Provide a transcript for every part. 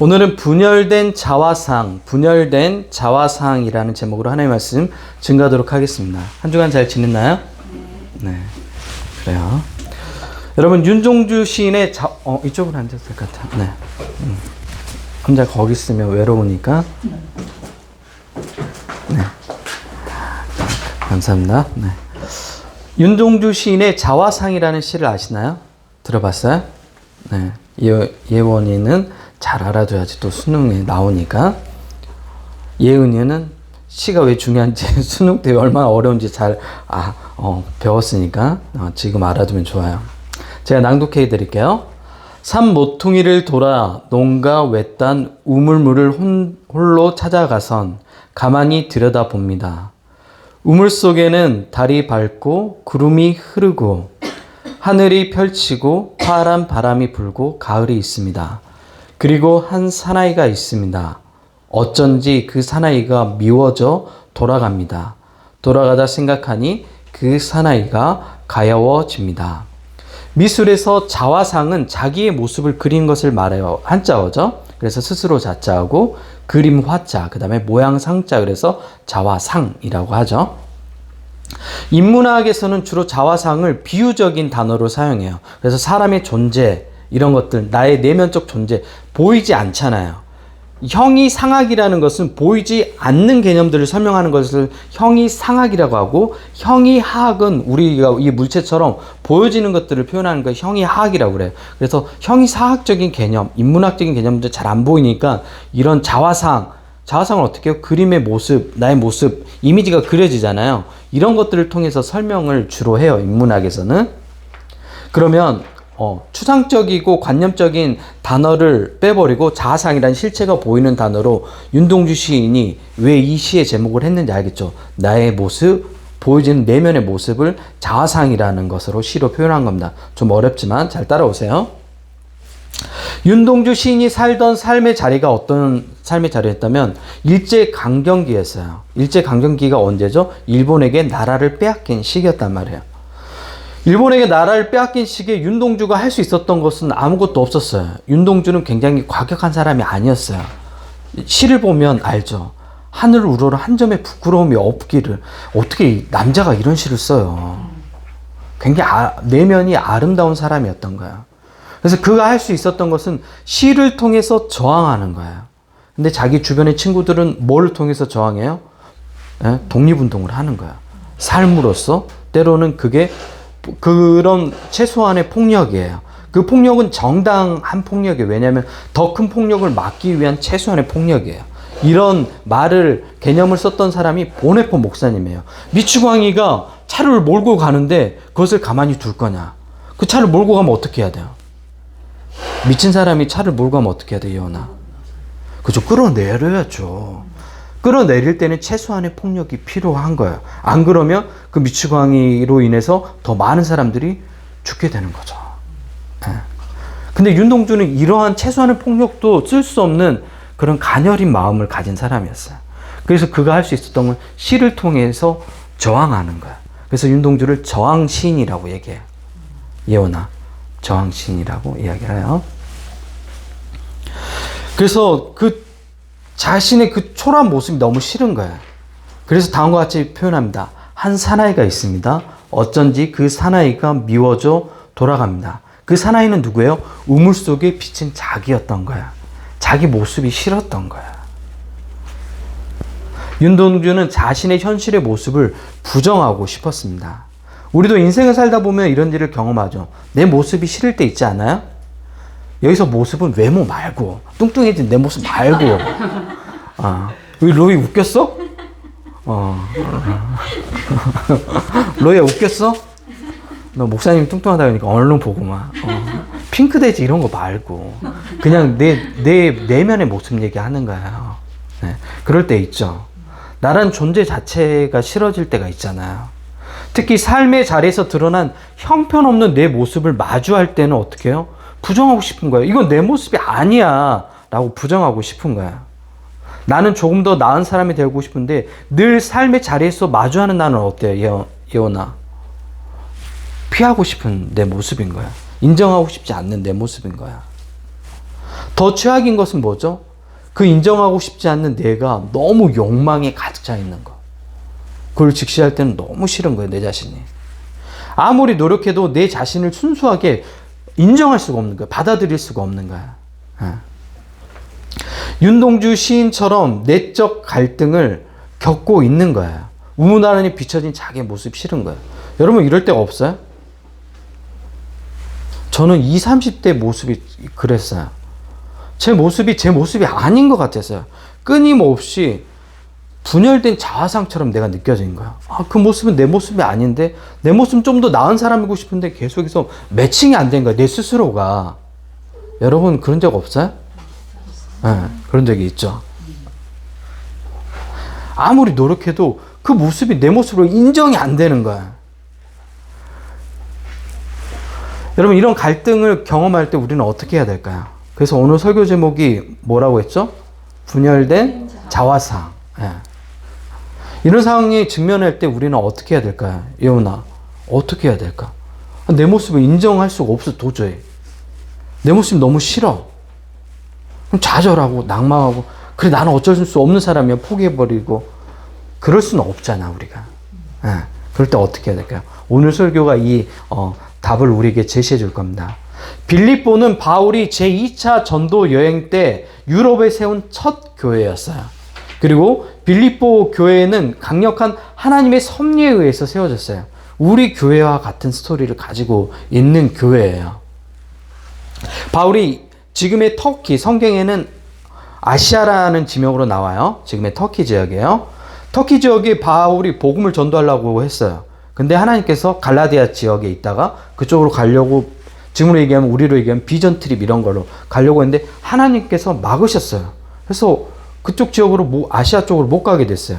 오늘은 분열된 자화상, 분열된 자화상이라는 제목으로 하나님의 말씀 증가하도록 하겠습니다. 한 주간 잘 지냈나요? 네. 그래요. 여러분 윤종주 시인의 자, 어 이쪽으로 앉아도 될 것 같아. 네. 음. 혼자 거기 있으면 외로우니까. 네. 감사합니다. 네. 윤종주 시인의 자화상이라는 시를 아시나요? 들어봤어요? 네. 예, 예원이는 잘 알아둬야지 또 수능에 나오니까. 예은이는 시가 왜 중요한지 수능 때 얼마나 어려운지 잘 아, 어, 배웠으니까 어, 지금 알아두면 좋아요. 제가 낭독해 드릴게요. 산 모퉁이를 돌아 농가 외딴 우물물을 혼, 홀로 찾아가선 가만히 들여다봅니다. 우물 속에는 달이 밝고 구름이 흐르고 하늘이 펼치고 파란 바람이 불고 가을이 있습니다. 그리고 한 사나이가 있습니다. 어쩐지 그 사나이가 미워져 돌아갑니다. 돌아가다 생각하니 그 사나이가 가여워집니다. 미술에서 자화상은 자기의 모습을 그린 것을 말해요. 한자어죠. 그래서 스스로 자자하고 그림 화자, 그 다음에 모양 상자, 그래서 자화상이라고 하죠. 인문학에서는 주로 자화상을 비유적인 단어로 사용해요. 그래서 사람의 존재, 이런 것들, 나의 내면적 존재, 보이지 않잖아요. 형이 상학이라는 것은 보이지 않는 개념들을 설명하는 것을 형이 상학이라고 하고 형이 하학은 우리가 이 물체처럼 보여지는 것들을 표현하는 걸 형이 하학이라고 그래요. 그래서 형이 사학적인 개념, 인문학적인 개념들 잘 안 보이니까 이런 자화상, 자화상을 어떻게 해요? 그림의 모습, 나의 모습, 이미지가 그려지잖아요. 이런 것들을 통해서 설명을 주로 해요. 인문학에서는. 그러면 어, 추상적이고 관념적인 단어를 빼버리고 자아상이라는 실체가 보이는 단어로 윤동주 시인이 왜 이 시의 제목을 했는지 알겠죠? 나의 모습, 보여지는 내면의 모습을 자아상이라는 것으로 시로 표현한 겁니다. 좀 어렵지만 잘 따라오세요. 윤동주 시인이 살던 삶의 자리가 어떤 삶의 자리였다면 일제 강점기였어요. 일제 강점기가 언제죠? 일본에게 나라를 빼앗긴 시기였단 말이에요. 일본에게 나라를 빼앗긴 시기에 윤동주가 할 수 있었던 것은 아무것도 없었어요. 윤동주는 굉장히 과격한 사람이 아니었어요. 시를 보면 알죠. 하늘 우러러 한 점의 부끄러움이 없기를 어떻게 남자가 이런 시를 써요. 굉장히 아, 내면이 아름다운 사람이었던 거예요. 그래서 그가 할 수 있었던 것은 시를 통해서 저항하는 거예요. 근데 자기 주변의 친구들은 뭘 통해서 저항해요? 예? 독립운동을 하는 거야. 삶으로서 때로는 그게 그런 최소한의 폭력이에요. 그 폭력은 정당한 폭력이에요. 왜냐하면 더 큰 폭력을 막기 위한 최소한의 폭력이에요. 이런 말을 개념을 썼던 사람이 보네포 목사님이에요. 미추광이가 차를 몰고 가는데 그것을 가만히 둘 거냐? 그 차를 몰고 가면 어떻게 해야 돼요? 미친 사람이 차를 몰고 가면 어떻게 해야 돼요, 이현아? 그죠? 끌어내려야죠. 끌어내릴 때는 최소한의 폭력이 필요한 거예요. 안 그러면 그 미치광이로 인해서 더 많은 사람들이 죽게 되는 거죠. 예. 근데 윤동주는 이러한 최소한의 폭력도 쓸 수 없는 그런 가녀린 마음을 가진 사람이었어요. 그래서 그가 할 수 있었던 건 시를 통해서 저항하는 거야. 그래서 윤동주를 저항 시인이라고 얘기해요. 예원아, 저항 시인이라고 이야기를 해요. 그래서 그 자신의 그 초라한 모습이 너무 싫은 거예요. 그래서 다음과 같이 표현합니다. 한 사나이가 있습니다. 어쩐지 그 사나이가 미워져 돌아갑니다. 그 사나이는 누구예요? 우물 속에 비친 자기였던 거야. 자기 모습이 싫었던 거야. 윤동주는 자신의 현실의 모습을 부정하고 싶었습니다. 우리도 인생을 살다 보면 이런 일을 경험하죠. 내 모습이 싫을 때 있지 않아요? 여기서 모습은 외모 말고 뚱뚱해진 내 모습 말고 아 여기 로이 웃겼어? 어 로이야 웃겼어? 너 목사님 뚱뚱하다 그러니까 얼른 보고만 어. 핑크돼지 이런 거 말고 그냥 내 내 내면의 모습 얘기하는 거예요. 네. 그럴 때 있죠. 나란 존재 자체가 싫어질 때가 있잖아요. 특히 삶의 자리에서 드러난 형편없는 내 모습을 마주할 때는 어떻게 해요? 부정하고 싶은 거예요. 이건 내 모습이 아니야. 라고 부정하고 싶은 거야. 나는 조금 더 나은 사람이 되고 싶은데 늘 삶의 자리에서 마주하는 나는 어때요? 예원아. 피하고 싶은 내 모습인 거야. 인정하고 싶지 않는 내 모습인 거야. 더 최악인 것은 뭐죠? 그 인정하고 싶지 않는 내가 너무 욕망에 가득 차 있는 거. 그걸 직시할 때는 너무 싫은 거예요, 내 자신이. 아무리 노력해도 내 자신을 순수하게 인정할 수가 없는 거야. 받아들일 수가 없는 거야. 예. 윤동주 시인처럼 내적 갈등을 겪고 있는 거예요. 우문하느니 비춰진 자기 모습 싫은 거예요. 여러분 이럴 때가 없어요? 저는 20, 30대 모습이 그랬어요. 제 모습이 제 모습이 아닌 것 같았어요. 끊임없이 분열된 자화상처럼 내가 느껴진 거야. 아, 그 모습은 내 모습이 아닌데, 내 모습은 좀더 나은 사람이고 싶은데 계속해서 매칭이 안 된 거야, 내 스스로가. 여러분, 그런 적 없어요? 네, 그런 적이 있죠. 아무리 노력해도 그 모습이 내 모습으로 인정이 안 되는 거야. 여러분, 이런 갈등을 경험할 때 우리는 어떻게 해야 될까요? 그래서 오늘 설교 제목이 뭐라고 했죠? 분열된 자화상. 예. 이런 상황에 직면할 때 우리는 어떻게 해야 될까요? 예훈아, 어떻게 해야 될까? 내 모습을 인정할 수가 없어, 도저히. 내 모습이 너무 싫어. 그럼 좌절하고, 낭망하고, 그래, 나는 어쩔 수 없는 사람이야. 포기해버리고. 그럴 수는 없잖아, 우리가. 예. 그럴 때 어떻게 해야 될까요? 오늘 설교가 이, 어, 답을 우리에게 제시해 줄 겁니다. 빌립보는 바울이 제2차 전도 여행 때 유럽에 세운 첫 교회였어요. 그리고 빌립보 교회는 강력한 하나님의 섭리에 의해서 세워졌어요. 우리 교회와 같은 스토리를 가지고 있는 교회예요. 바울이 지금의 터키, 성경에는 아시아라는 지명으로 나와요. 지금의 터키 지역이에요. 터키 지역에 바울이 복음을 전도하려고 했어요. 근데 하나님께서 갈라디아 지역에 있다가 그쪽으로 가려고 지금으로 얘기하면 우리로 얘기하면 비전 트립 이런 걸로 가려고 했는데 하나님께서 막으셨어요. 그래서 그쪽 지역으로 아시아 쪽으로 못 가게 됐어요.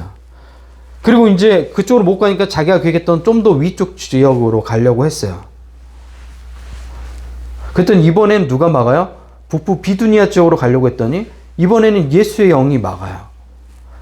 그리고 이제 그쪽으로 못 가니까 자기가 계획했던 좀 더 위쪽 지역으로 가려고 했어요. 그랬더니 이번엔 누가 막아요? 북부 비두니아 쪽으로 가려고 했더니 이번에는 예수의 영이 막아요.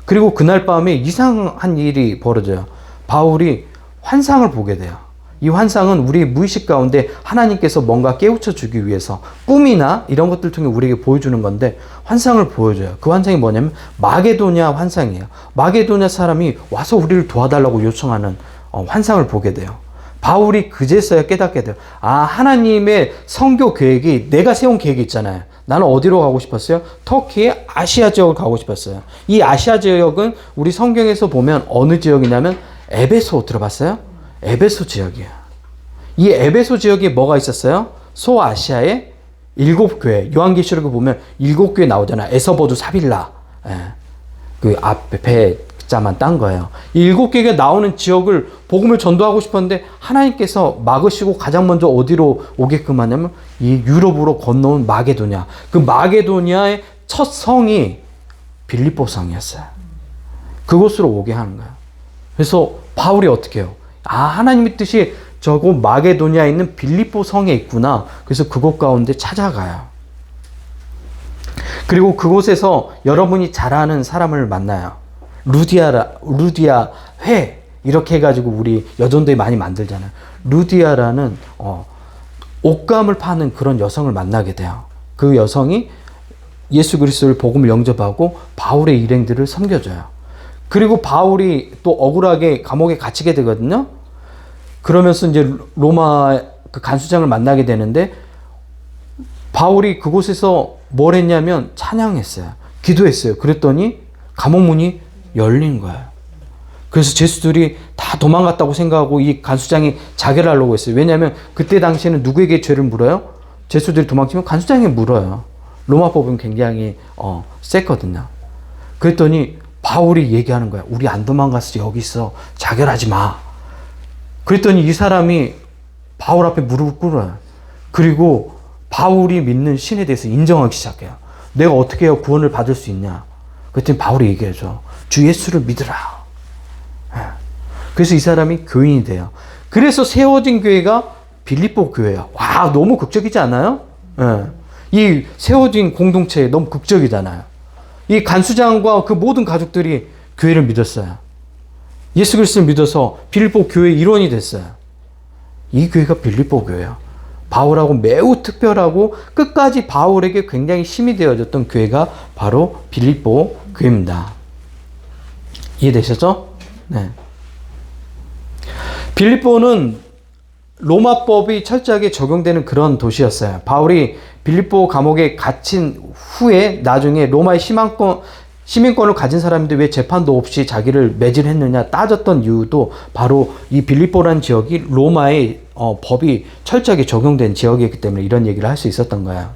그리고 그날 밤에 이상한 일이 벌어져요. 바울이 환상을 보게 돼요. 이 환상은 우리 무의식 가운데 하나님께서 뭔가 깨우쳐 주기 위해서 꿈이나 이런 것들 통해 우리에게 보여주는 건데 환상을 보여줘요. 그 환상이 뭐냐면 마게도냐 환상이에요. 마게도냐 사람이 와서 우리를 도와달라고 요청하는 어, 환상을 보게 돼요. 바울이 그제서야 깨닫게 돼요. 아, 하나님의 성교 계획이 내가 세운 계획이 있잖아요. 나는 어디로 가고 싶었어요? 터키의 아시아 지역을 가고 싶었어요. 이 아시아 지역은 우리 성경에서 보면 어느 지역이냐면 에베소 들어봤어요? 에베소 지역이에요. 이 에베소 지역에 뭐가 있었어요? 소아시아의 일곱 교회. 요한계시록에 보면 일곱 교회 나오잖아요. 에서버두 사빌라. 예. 그 앞에 자만 딴 거예요. 일곱 개가 나오는 지역을 복음을 전도하고 싶었는데 하나님께서 막으시고 가장 먼저 어디로 오게끔 하냐면 이 유럽으로 건너온 마게도냐. 그 마게도냐의 첫 성이 빌립보 성이었어요. 그곳으로 오게 하는 거예요. 그래서 바울이 어떻게 해요? 아, 하나님의 뜻이 저곳 마게도냐에 있는 빌립보 성에 있구나. 그래서 그곳 가운데 찾아가요. 그리고 그곳에서 여러분이 잘 아는 사람을 만나요. 루디아라, 루디아 회. 이렇게 해가지고 우리 여전도에 많이 만들잖아요. 루디아라는, 어, 옷감을 파는 그런 여성을 만나게 돼요. 그 여성이 예수 그리스도를 복음을 영접하고 바울의 일행들을 섬겨줘요. 그리고 바울이 또 억울하게 감옥에 갇히게 되거든요. 그러면서 이제 로마 그 간수장을 만나게 되는데 바울이 그곳에서 뭘 했냐면 찬양했어요. 기도했어요. 그랬더니 감옥 문이 열린 거예요. 그래서 제수들이 다 도망갔다고 생각하고 이 간수장이 자결 하려고 했어요. 왜냐하면 그때 당시에는 누구에게 죄를 물어요? 제수들이 도망치면 간수장에 물어요. 로마법은 굉장히 어, 셌거든요. 그랬더니 바울이 얘기하는 거야. 우리 안 도망갔어. 여기 있어. 자결하지 마. 그랬더니 이 사람이 바울 앞에 무릎을 꿇어요. 그리고 바울이 믿는 신에 대해서 인정하기 시작해요. 내가 어떻게 해야 구원을 받을 수 있냐? 그랬더니 바울이 얘기해줘. 주 예수를 믿으라. 예. 그래서 이 사람이 교인이 돼요. 그래서 세워진 교회가 빌립보 교회야. 와, 너무 극적이지 않아요? 예. 이 세워진 공동체 너무 극적이잖아요. 이 간수장과 그 모든 가족들이 교회를 믿었어요. 예수 그리스도를 믿어서 빌립보 교회 일원이 됐어요. 이 교회가 빌립보 교회야. 바울하고 매우 특별하고 끝까지 바울에게 굉장히 힘이 되어졌던 교회가 바로 빌립보 교회입니다. 이해되셨죠? 네. 빌립보는 로마법이 철저하게 적용되는 그런 도시였어요. 바울이 빌립보 감옥에 갇힌 후에 나중에 로마의 시민권, 시민권을 가진 사람인데 왜 재판도 없이 자기를 매질했느냐 따졌던 이유도 바로 이 빌립보라는 지역이 로마의 어, 법이 철저하게 적용된 지역이기 때문에 이런 얘기를 할 수 있었던 거예요.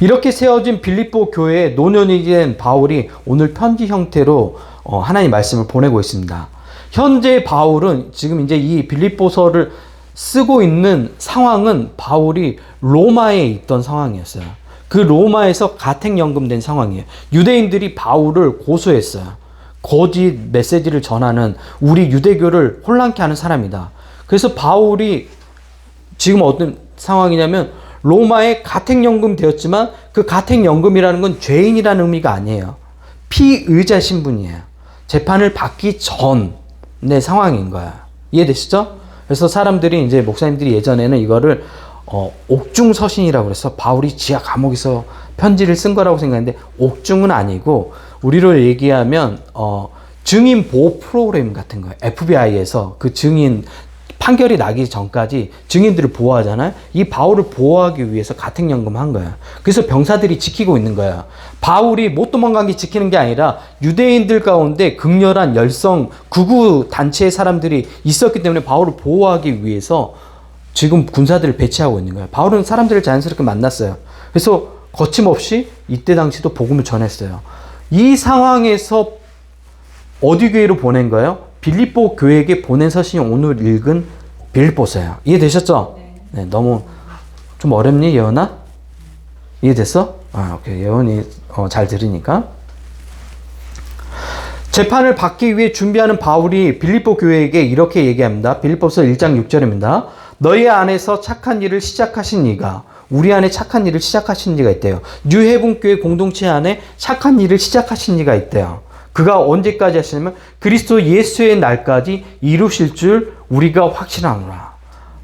이렇게 세워진 빌립보 교회의 노년이 된 바울이 오늘 편지 형태로 어, 하나님 말씀을 보내고 있습니다. 현재 바울은 지금 이제 이 빌립보서를 쓰고 있는 상황은 바울이 로마에 있던 상황이었어요. 그 로마에서 가택연금된 상황이에요. 유대인들이 바울을 고소했어요. 거짓 메시지를 전하는 우리 유대교를 혼란케 하는 사람이다. 그래서 바울이 지금 어떤 상황이냐면 로마에 가택연금 되었지만 그 가택연금이라는 건 죄인이라는 의미가 아니에요. 피의자 신분이에요. 재판을 받기 전의 상황인 거야. 이해되시죠? 그래서 사람들이 이제 목사님들이 예전에는 이거를 어, 옥중서신이라고 그래서 바울이 지하 감옥에서 편지를 쓴 거라고 생각했는데 옥중은 아니고 우리로 얘기하면 어, 증인 보호 프로그램 같은 거예요. FBI에서 그 증인 판결이 나기 전까지 증인들을 보호하잖아요. 이 바울을 보호하기 위해서 가택연금 한 거야. 그래서 병사들이 지키고 있는 거야. 바울이 못 도망간 게 지키는 게 아니라 유대인들 가운데 극렬한 열성 구구 단체의 사람들이 있었기 때문에 바울을 보호하기 위해서 지금 군사들을 배치하고 있는 거예요. 바울은 사람들을 자연스럽게 만났어요. 그래서 거침없이 이때 당시도 복음을 전했어요. 이 상황에서 어디 교회로 보낸 거예요? 빌립보 교회에게 보낸 서신이 오늘 읽은 빌립보서예요. 이해되셨죠? 네. 너무 좀 어렵니 예원아? 이해됐어? 아, 오케이. 예원이 어, 잘 들으니까. 재판을 받기 위해 준비하는 바울이 빌립보 교회에게 이렇게 얘기합니다. 빌립보서 1장 6절입니다. 너희 안에서 착한 일을 시작하신 이가 우리 안에 착한 일을 시작하신 이가 있대요. 뉴헤븐 교회 공동체 안에 착한 일을 시작하신 이가 있대요. 그가 언제까지 하시냐면 그리스도 예수의 날까지 이루실 줄 우리가 확신하노라.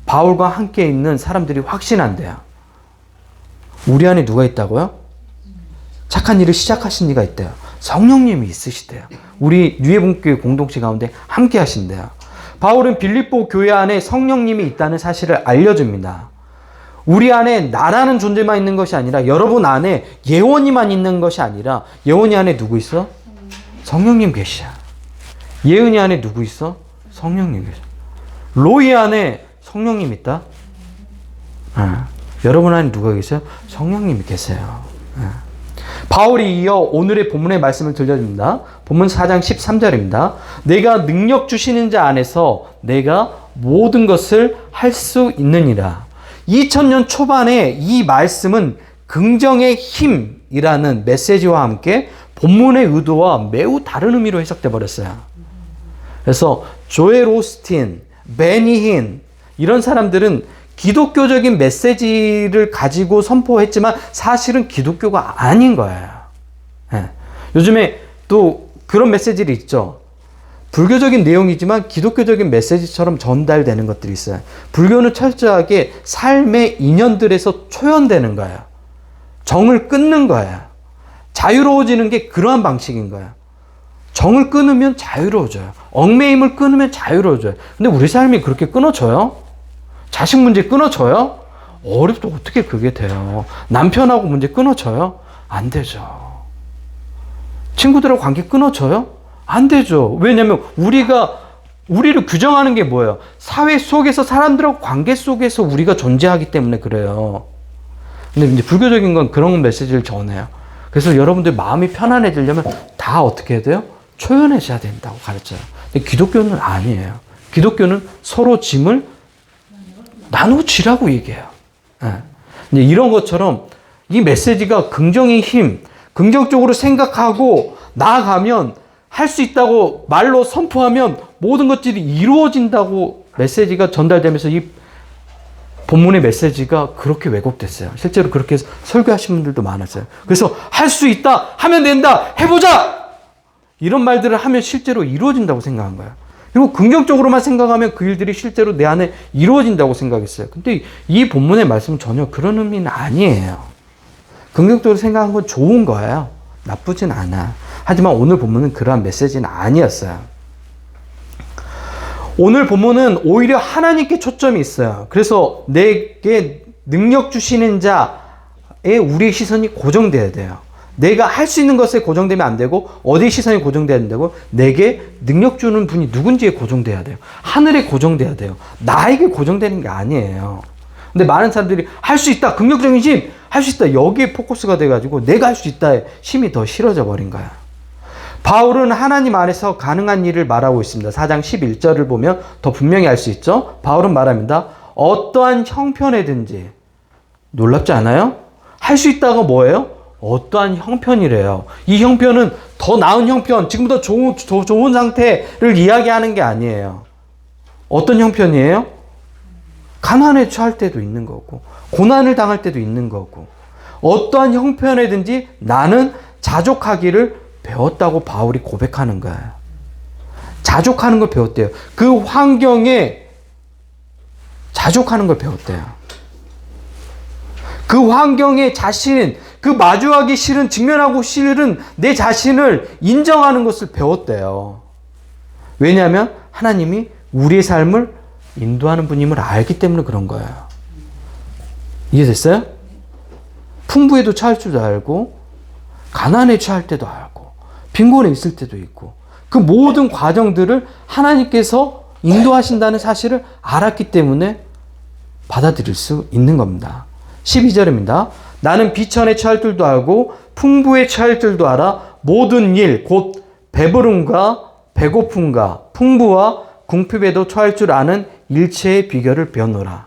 바울과 함께 있는 사람들이 확신한대요. 우리 안에 누가 있다고요? 착한 일을 시작하신 이가 있대요. 성령님이 있으시대요. 우리 뉴에본교회 공동체 가운데 함께 하신대요. 바울은 빌립보 교회 안에 성령님이 있다는 사실을 알려줍니다. 우리 안에 나라는 존재만 있는 것이 아니라 여러분 안에 예원이만 있는 것이 아니라 예원이 안에 누구 있어? 성령님 계시야. 예은이 안에 누구 있어? 성령님 계셔. 로이 안에 성령님 있다? 아, 여러분 안에 누가 계세요? 성령님이 계세요. 아. 바울이 이어 오늘의 본문의 말씀을 들려줍니다. 본문 4장 13절입니다. 내가 능력 주시는 자 안에서 내가 모든 것을 할 수 있느니라. 2000년 초반에 이 말씀은 긍정의 힘이라는 메시지와 함께 본문의 의도와 매우 다른 의미로 해석돼 버렸어요. 그래서 조엘 오스틴, 베니힌 이런 사람들은 기독교적인 메시지를 가지고 선포했지만 사실은 기독교가 아닌 거예요. 예. 요즘에 또 그런 메시지들이 있죠. 불교적인 내용이지만 기독교적인 메시지처럼 전달되는 것들이 있어요. 불교는 철저하게 삶의 인연들에서 초연되는 거예요. 정을 끊는 거예요. 자유로워지는 게 그러한 방식인 거예요. 정을 끊으면 자유로워져요. 얽매임을 끊으면 자유로워져요. 근데 우리 삶이 그렇게 끊어져요? 자식 문제 끊어져요? 어렵도 어떻게 그게 돼요? 남편하고 문제 끊어져요? 안 되죠. 친구들하고 관계 끊어져요? 안 되죠. 왜냐면 우리가 우리를 규정하는 게 뭐예요? 사회 속에서 사람들하고 관계 속에서 우리가 존재하기 때문에 그래요. 근데 이제 불교적인 건 그런 메시지를 전해요. 그래서 여러분들 마음이 편안해지려면 다 어떻게 해야 돼요? 초연해져야 된다고 가르쳐요. 근데 기독교는 아니에요. 기독교는 서로 짐을 나누지라고 얘기해요. 네. 이런 것처럼 이 메시지가 긍정의 힘, 긍정적으로 생각하고 나아가면 할 수 있다고 말로 선포하면 모든 것들이 이루어진다고 메시지가 전달되면서 이 본문의 메시지가 그렇게 왜곡됐어요. 실제로 그렇게 설교하신 분들도 많았어요. 그래서 할 수 있다, 하면 된다, 해보자! 이런 말들을 하면 실제로 이루어진다고 생각한 거예요. 그리고 긍정적으로만 생각하면 그 일들이 실제로 내 안에 이루어진다고 생각했어요. 근데 이 본문의 말씀은 전혀 그런 의미는 아니에요. 긍정적으로 생각한 건 좋은 거예요. 나쁘진 않아. 하지만 오늘 본문은 그러한 메시지는 아니었어요. 오늘 본문은 오히려 하나님께 초점이 있어요. 그래서 내게 능력 주시는 자에 우리의 시선이 고정돼야 돼요. 내가 할 수 있는 것에 고정되면 안 되고 어디에 시선이 고정돼야 된다고? 내게 능력 주는 분이 누군지에 고정돼야 돼요. 하늘에 고정돼야 돼요. 나에게 고정되는 게 아니에요. 근데 많은 사람들이 할 수 있다. 긍정적인 힘. 할 수 있다. 여기에 포커스가 돼 가지고 내가 할 수 있다에 힘이 더 실어져 버린 거야. 바울은 하나님 안에서 가능한 일을 말하고 있습니다. 4장 11절을 보면 더 분명히 알 수 있죠. 바울은 말합니다. 어떠한 형편에든지 놀랍지 않아요? 할 수 있다가 뭐예요? 어떠한 형편이래요. 이 형편은 더 나은 형편, 지금보다 좋은, 조- 좋은 상태를 이야기하는 게 아니에요. 어떤 형편이에요? 가난에 처할 때도 있는 거고, 고난을 당할 때도 있는 거고, 어떠한 형편에든지 나는 자족하기를 배웠다고 바울이 고백하는 거예요. 자족하는 걸 배웠대요. 그 환경에 자족하는 걸 배웠대요. 그 환경에 자신, 그 마주하기 싫은, 직면하고 싫은 내 자신을 인정하는 것을 배웠대요. 왜냐하면 하나님이 우리의 삶을 인도하는 분임을 알기 때문에 그런 거예요. 이해됐어요? 풍부에도 처할 줄도 알고, 가난에 처할 때도 알고, 빈곤에 있을 때도 있고, 그 모든 과정들을 하나님께서 인도하신다는 사실을 알았기 때문에 받아들일 수 있는 겁니다. 12절입니다. 나는 비천에 처할 줄도 알고 풍부에 처할 줄도 알아 모든 일 곧 배부름과 배고픔과 풍부와 궁핍에도 처할 줄 아는 일체의 비결을 배워노라.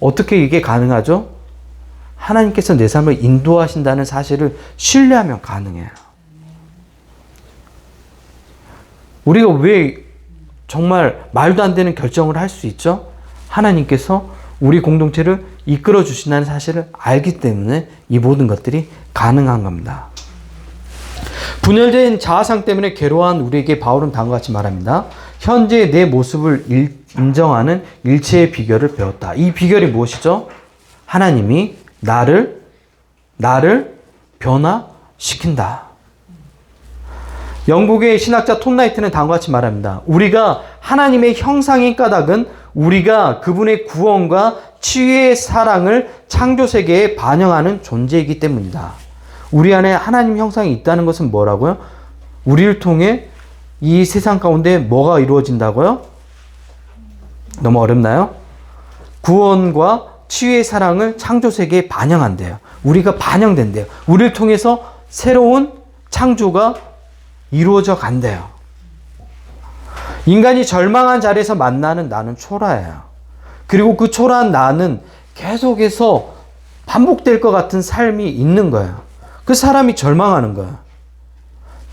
어떻게 이게 가능하죠? 하나님께서 내 삶을 인도하신다는 사실을 신뢰하면 가능해요. 우리가 왜 정말 말도 안 되는 결정을 할 수 있죠? 하나님께서 우리 공동체를 이끌어 주신다는 사실을 알기 때문에 이 모든 것들이 가능한 겁니다. 분열된 자아상 때문에 괴로워한 우리에게 바울은 다음과 같이 말합니다. 현재 내 모습을 일- 인정하는 일체의 비결을 배웠다. 이 비결이 무엇이죠? 하나님이 나를 나를 변화시킨다. 영국의 신학자 톰 나이트는 다음과 같이 말합니다. 우리가 하나님의 형상인 까닭은 우리가 그분의 구원과 치유의 사랑을 창조 세계에 반영하는 존재이기 때문이다. 우리 안에 하나님 형상이 있다는 것은 뭐라고요? 우리를 통해 이 세상 가운데 뭐가 이루어진다고요? 너무 어렵나요? 구원과 치유의 사랑을 창조 세계에 반영한대요. 우리가 반영된대요. 우리를 통해서 새로운 창조가 이루어져 간대요. 인간이 절망한 자리에서 만나는 나는 초라해요. 그리고 그 초라한 나는 계속해서 반복될 것 같은 삶이 있는 거예요. 그 사람이 절망하는 거예요.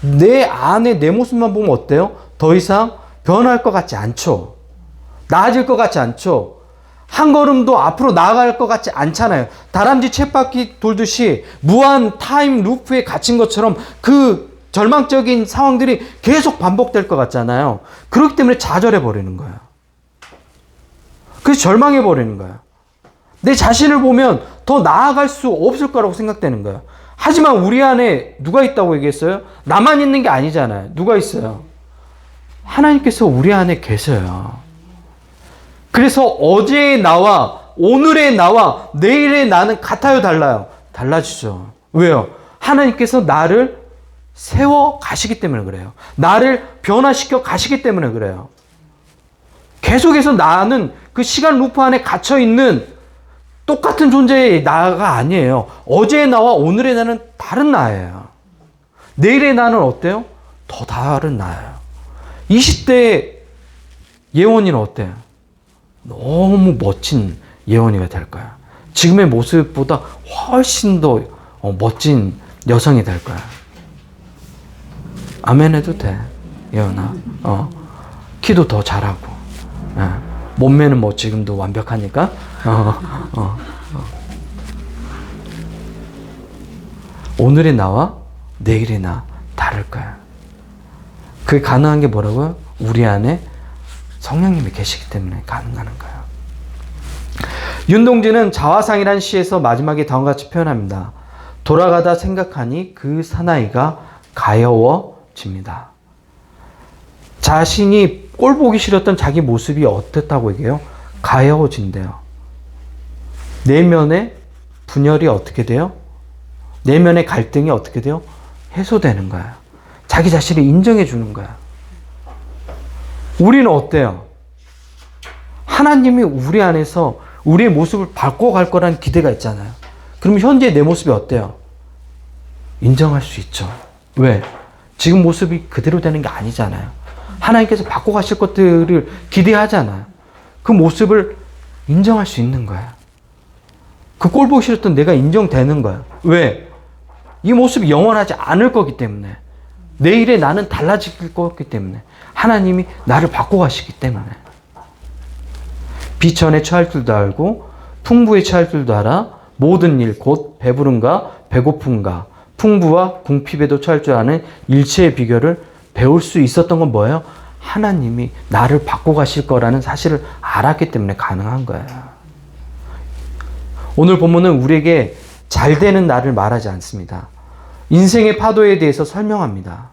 내 안에 내 모습만 보면 어때요? 더 이상 변할 것 같지 않죠. 나아질 것 같지 않죠. 한 걸음도 앞으로 나아갈 것 같지 않잖아요. 다람쥐 쳇바퀴 돌듯이 무한 타임 루프에 갇힌 것처럼 그 절망적인 상황들이 계속 반복될 것 같잖아요. 그렇기 때문에 좌절해 버리는 거예요. 그래서 절망해 버리는 거예요. 내 자신을 보면 더 나아갈 수 없을 거라고 생각되는 거예요. 하지만 우리 안에 누가 있다고 얘기했어요? 나만 있는 게 아니잖아요. 누가 있어요? 하나님께서 우리 안에 계셔요. 그래서 어제의 나와 오늘의 나와 내일의 나는 같아요, 달라요? 달라지죠. 왜요? 하나님께서 나를 세워 가시기 때문에 그래요. 나를 변화시켜 가시기 때문에 그래요. 계속해서 나는 그 시간 루프 안에 갇혀 있는 똑같은 존재의 나가 아니에요. 어제의 나와 오늘의 나는 다른 나예요. 내일의 나는 어때요? 더 다른 나예요. 이 시대의 예원이는 어때요? 너무 멋진 예원이가 될 거야. 지금의 모습보다 훨씬 더 어, 멋진 여성이 될 거야. 아멘 해도 돼. 예원아. 어. 키도 더 잘하고. 예. 몸매는 뭐 지금도 완벽하니까. 어, 어, 어. 오늘의 나와 내일의 나 다를 거야. 그게 가능한 게 뭐라고요? 우리 안에 성령님이 계시기 때문에 가능한 거예요. 윤동진은 자화상이란 시에서 마지막에 다음과 같이 표현합니다. 돌아가다 생각하니 그 사나이가 가여워 집니다. 자신이 꼴 보기 싫었던 자기 모습이 어땠다고 얘기해요? 가여워진대요. 내면의 분열이 어떻게 돼요? 내면의 갈등이 어떻게 돼요? 해소되는 거야. 자기 자신을 인정해 주는 거야. 우리는 어때요? 하나님이 우리 안에서 우리의 모습을 바꿔갈 거라는 기대가 있잖아요. 그럼 현재 내 모습이 어때요? 인정할 수 있죠. 왜? 지금 모습이 그대로 되는 게 아니잖아요. 하나님께서 바꿔가실 것들을 기대하잖아요. 그 모습을 인정할 수 있는 거야. 그 꼴 보기 싫었던 내가 인정되는 거야. 왜? 이 모습이 영원하지 않을 거기 때문에. 내일에 나는 달라질 거기 때문에. 하나님이 나를 바꿔가시기 때문에. 비천에 처할 줄도 알고, 풍부에 처할 줄도 알아, 모든 일, 곧 배부름과 배고픔과 풍부와 궁핍에도 줄 아는 일체의 비결을 배울 수 있었던 건 뭐예요? 하나님이 나를 바꿔가실 거라는 사실을 알았기 때문에 가능한 거예요. 오늘 본문은 우리에게 잘 되는 나를 말하지 않습니다. 인생의 파도에 대해서 설명합니다.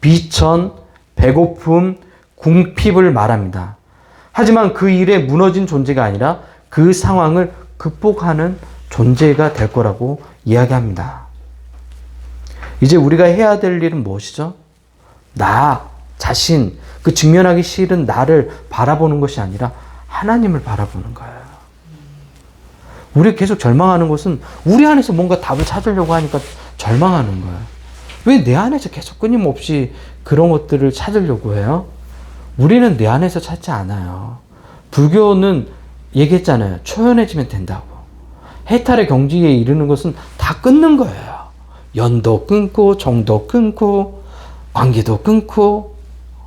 비천, 배고픔, 궁핍을 말합니다. 하지만 그 일에 무너진 존재가 아니라 그 상황을 극복하는 존재가 될 거라고 이야기합니다. 이제 우리가 해야 될 일은 무엇이죠? 나 자신, 그 직면하기 싫은 나를 바라보는 것이 아니라 하나님을 바라보는 거예요. 우리 계속 절망하는 것은 우리 안에서 뭔가 답을 찾으려고 하니까 절망하는 거예요. 왜 내 안에서 계속 끊임없이 그런 것들을 찾으려고 해요? 우리는 내 안에서 찾지 않아요. 불교는 얘기했잖아요. 초연해지면 된다고. 해탈의 경지에 이르는 것은 다 끊는 거예요. 연도 끊고, 정도 끊고, 관계도 끊고,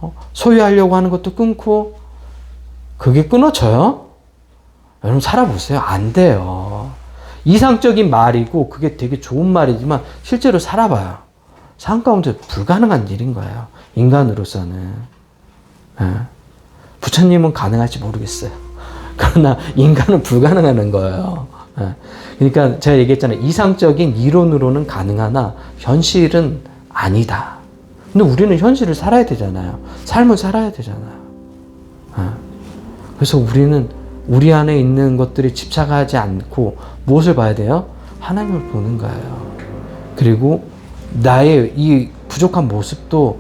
어, 소유하려고 하는 것도 끊고, 그게 끊어져요? 여러분 살아보세요. 안 돼요. 이상적인 말이고 그게 되게 좋은 말이지만 실제로 살아봐요. 삶 가운데 불가능한 일인 거예요. 인간으로서는. 예. 부처님은 가능할지 모르겠어요. 그러나 인간은 불가능한 거예요. 예. 그러니까 제가 얘기했잖아요. 이상적인 이론으로는 가능하나 현실은 아니다. 근데 우리는 현실을 살아야 되잖아요. 삶을 살아야 되잖아요. 예. 그래서 우리는 우리 안에 있는 것들이 집착하지 않고 무엇을 봐야 돼요? 하나님을 보는 거예요. 그리고 나의 이 부족한 모습도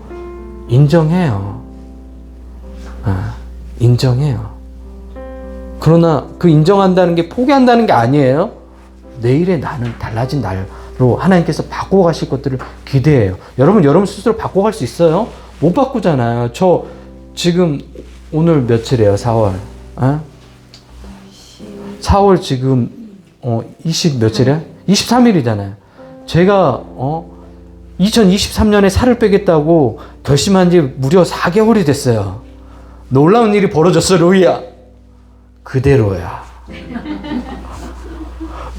인정해요. 아, 인정해요. 그러나 그 인정한다는 게 포기한다는 게 아니에요. 내일의 나는 달라진 날로 하나님께서 바꿔가실 것들을 기대해요. 여러분, 여러분 스스로 바꿔갈 수 있어요? 못 바꾸잖아요. 저 지금 오늘 며칠이에요? 4월. 어? 4월 지금 어, 20 며칠이야? 23일이잖아요. 제가 어, 2023년에 살을 빼겠다고 결심한 지 무려 4개월이 됐어요. 놀라운 일이 벌어졌어, 로이야. 그대로야.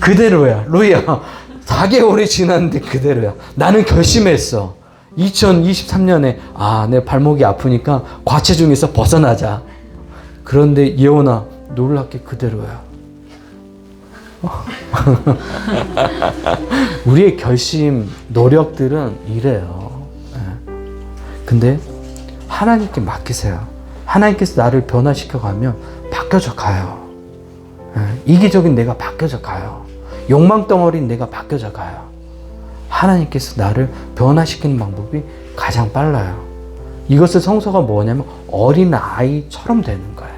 그대로야. 로이야. 4개월이 지났는데 그대로야. 나는 결심했어. 2023년에 아, 내 발목이 아프니까 과체중에서 벗어나자. 그런데 예원아, 놀랍게 그대로야. 우리의 결심, 노력들은 이래요. 예. 근데 하나님께 맡기세요. 하나님께서 나를 변화시켜 가면 바뀌어져 가요. 예. 이기적인 내가 바뀌어져 가요. 욕망 덩어리인 내가 바뀌어져 가요. 하나님께서 나를 변화시키는 방법이 가장 빨라요. 이것을 성서가 뭐냐면 어린 아이처럼 되는 거예요.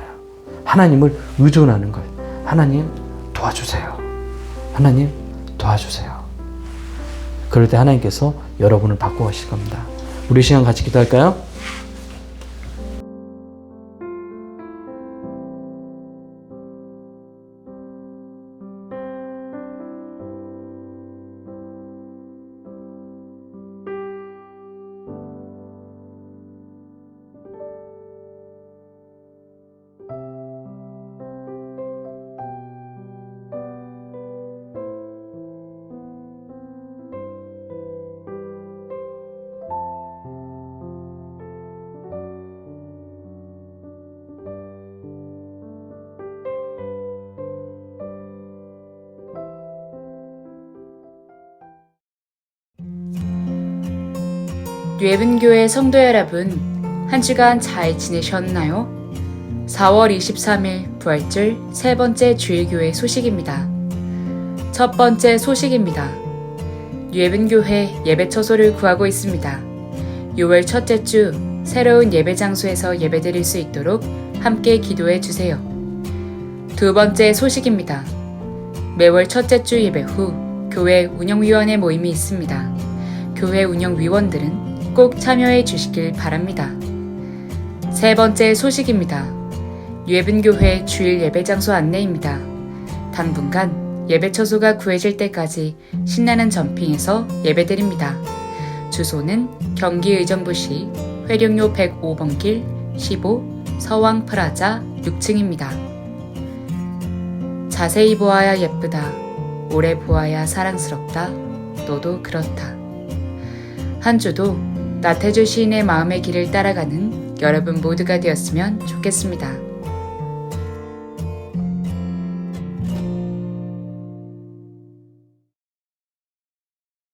하나님을 의존하는 거예요. 하나님 도와주세요. 하나님 도와주세요. 그럴 때 하나님께서 여러분을 바꿔 가실 겁니다. 우리 시간 같이 기도할까요? 뇌분교회 성도 여러분, 한 주간 잘 지내셨나요? 4월 23일 부활절 세 번째 주일교회 소식입니다. 첫 번째 소식입니다. 뇌분교회 예배 처소를 구하고 있습니다. 6월 첫째 주 새로운 예배 장소에서 예배드릴 수 있도록 함께 기도해 주세요. 두 번째 소식입니다. 매월 첫째 주 예배 후 교회 운영위원회 모임이 있습니다. 교회 운영위원들은 꼭 참여해 주시길 바랍니다. 세 번째 소식입니다. 예분교회 주일 예배 장소 안내입니다. 당분간 예배 처소가 구해질 때까지 신나는 점핑에서 예배드립니다. 주소는 경기 의정부시 회룡로 105번 길 15 서왕 프라자 6층입니다. 자세히 보아야 예쁘다. 오래 보아야 사랑스럽다. 너도 그렇다. 한 주도 나태주 시인의 마음의 길을 따라가는 여러분 모두가 되었으면 좋겠습니다.